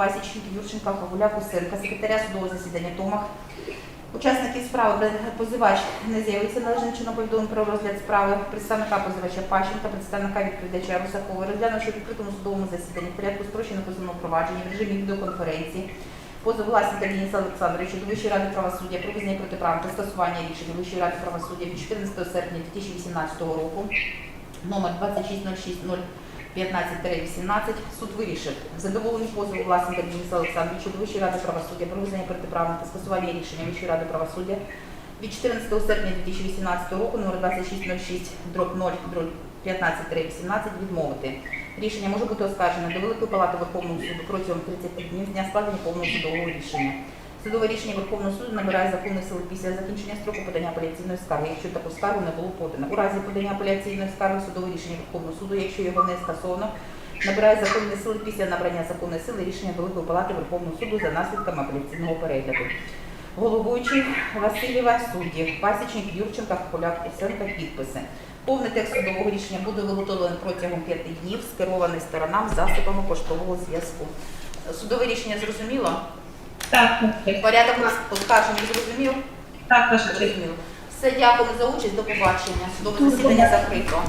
Пасічник, Юрченка, Ковуля, Кусенка, секретаря судового засідання Томах. Учасники справи позивач не з'явився належним чином повідомлень про розгляд справи. Представника позивача Пащенка, представника відповідача Русакова, розглянувши в відкритому судовому засіданні в порядку спрощеного позовного провадження в режимі відеоконференції. Позов власника Дениса Олександровича до Вищої ради правосуддя про визнання протиправного та скасування рішення Вищої ради правосуддя від 14 серпня 2018 року. Номер 2606-015-18 суд вирішив задоволений позову власника Дениса Олександровича до Вищої ради правосуддя про визнання протиправного та скасування рішення Вищої ради правосуддя від 14 серпня 2018 року номер 2606 дроб 0 дроб 15-18 відмовити. Рішення може бути оскаржене до Великої Палати Верховного суду протягом 30 днів з дня складення повного судового рішення. Судове рішення Верховного суду набирає законної сили після закінчення строку подання апеляційної скарги, якщо таку скаргу не було подано. У разі подання апеляційної скарги судове рішення Верховного суду, якщо його не скасовано, набирає законної сили після набрання законної сили рішення Великої Палати Верховного суду за наслідками апеляційного перегляду. Головуючий Васильєва судді, Пасічник Юрченка, Поляк, Кусенка, підписи. Повний текст судового рішення буде виготовлений протягом п'яти днів, скерований сторонам засобами поштового зв'язку. Судове рішення зрозуміло? Так, порядок честь. Порядок оскарження зрозумів? Так, ваша честь. Зрозуміло. Все, дякую за участь. До побачення. Судове засідання закрито.